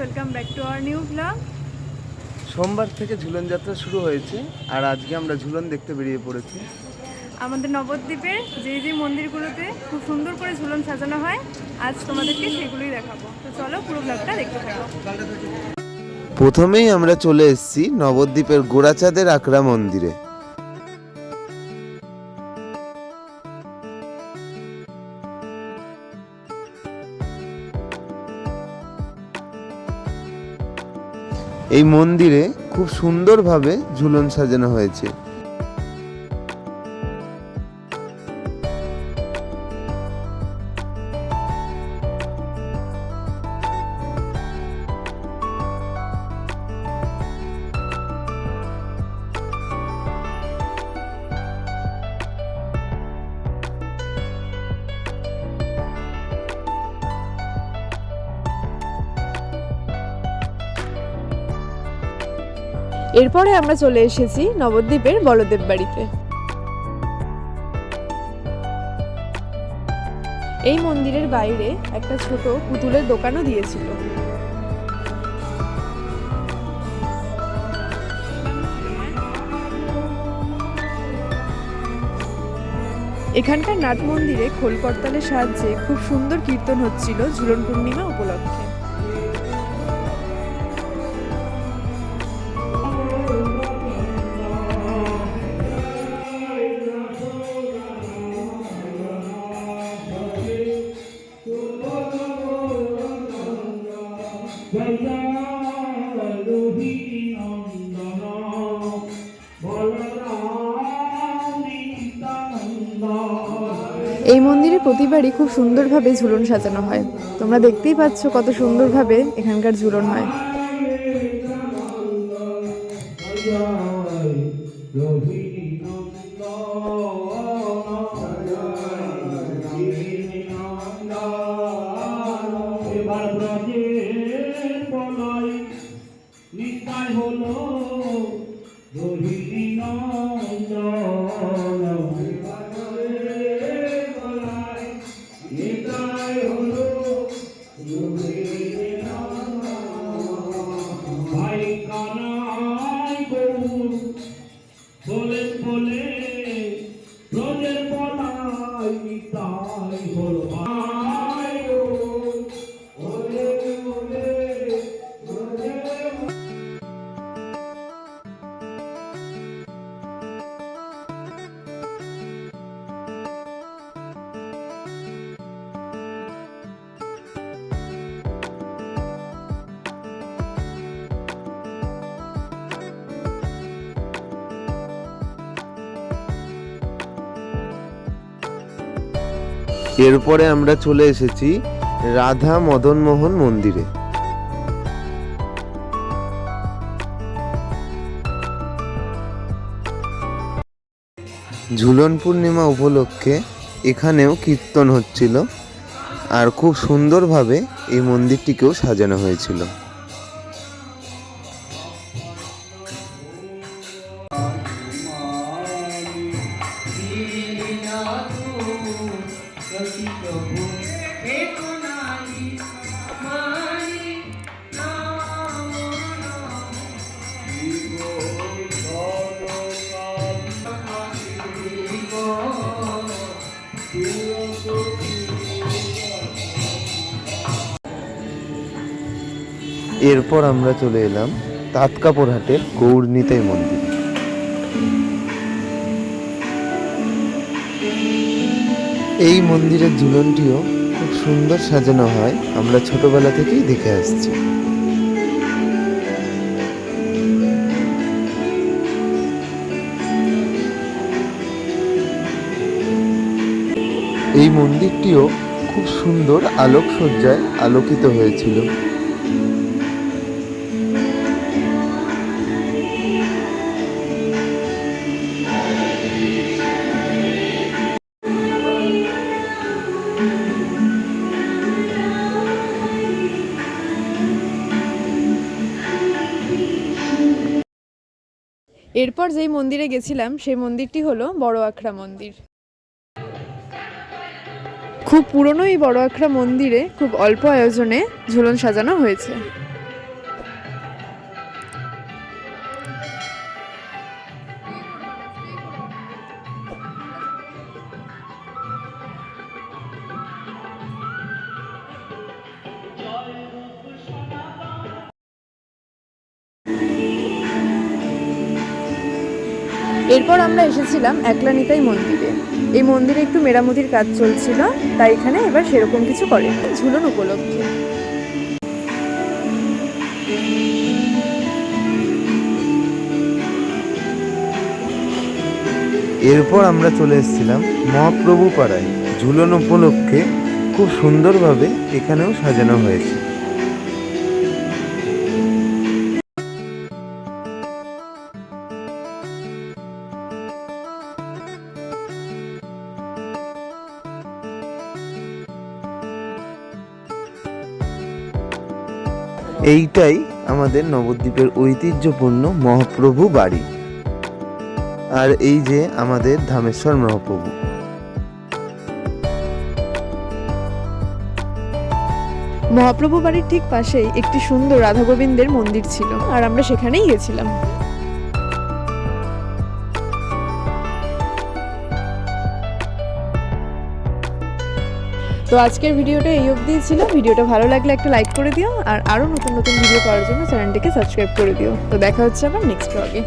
Welcome back to our new blog সোমবার থেকে ঝুলন যাত্রা শুরু হয়েছে আর আজকে আমরা ঝুলন দেখতে বেরিয়ে পড়েছি। আমাদের নবদ্বীপের যে যে মন্দিরগুলোতে খুব সুন্দর করে ঝুলন সাজানো হয় আজ তোমাদেরকে সেগুলোই দেখাবো। তো চলো পুরো ব্লগটা দেখতে থাকো। প্রথমেই আমরা চলে এসেছি নবদ্বীপের গোড়াচাঁদের আকরা মন্দিরে। এই মন্দিরে খুব সুন্দরভাবে ঝুলন সাজানো হয়েছে। এরপরে আমরা চলে এসেছি নবদ্বীপের বলদেব বাড়িতে। এই মন্দিরের বাইরে একটা ছোট পুতুলের দোকানও দিয়েছিল। এখানকার নাট মন্দিরে খোল করতালের সাহায্যে খুব সুন্দর কীর্তন হচ্ছিল ঝুলন পূর্ণিমা উপলক্ষে। এই মন্দিরে প্রতিবারই খুব সুন্দরভাবে ঝুলন সাজানো হয়। তোমরা দেখতেই পাচ্ছ কত সুন্দরভাবে এখানকার ঝুলন হয়। হলো এরপরে আমরা চলে এসেছি রাধা মদন মোহন মন্দিরে। ঝুলন পূর্ণিমা উপলক্ষে এখানেও কীর্তন হচ্ছিল, আর খুব সুন্দরভাবে এই মন্দিরটিকেও সাজানো হয়েছিল। এরপর আমরা চলে এলাম তাতকাপুর হাটের গৌরনীতাই মন্দির। এই মন্দিরের ঝুলনটিও খুব সুন্দর সাজানো হয়। আমরা ছোটবেলা থেকেই দেখে আসছি। এই মন্দিরটিও খুব সুন্দর আলোকসজ্জায় আলোকিত হয়েছিল। এরপর যেই মন্দিরে গেছিলাম, সেই মন্দিরটি হলো বড় আখড়া মন্দির। খুব পুরনো এই বড় আখড়া মন্দিরে খুব অল্প আয়োজনে ঝুলন সাজানো হয়েছে। এরপর আমরা এসেছিলাম একলানিতাই মন্দিরে। এই মন্দিরে একটু মেরামতির কাজ চলছিল, তাই এখানে এবার সেরকম কিছু করে ঝুলন উপলক্ষে। এরপর আমরা চলে এসেছিলাম মহাপ্রভু পাড়ায় ঝুলন উপলক্ষে খুব সুন্দরভাবে এখানেও সাজানো হয়েছে। এইটাই আমাদের নবদ্বীপের ঐতিহ্যপূর্ণ মহাপ্রভু বাড়ি। আর এই যে আমাদের ধামেশ্বর মহাপ্রভু। মহাপ্রভু বাড়ির ঠিক পাশেই একটি সুন্দর রাধা গোবিন্দের মন্দির ছিল, আর আমরা সেখানেই গেছিলাম। তো আজকের ভিডিওটা এই অবধিই ছিল। ভিডিওটা ভালো লাগলে একটা লাইক করে দিও আর আরও নতুন নতুন ভিডিও পাওয়ার জন্য চ্যানেলটিকে সাবস্ক্রাইব করে দিও। তো দেখা হচ্ছে আবার নেক্সট ব্লগে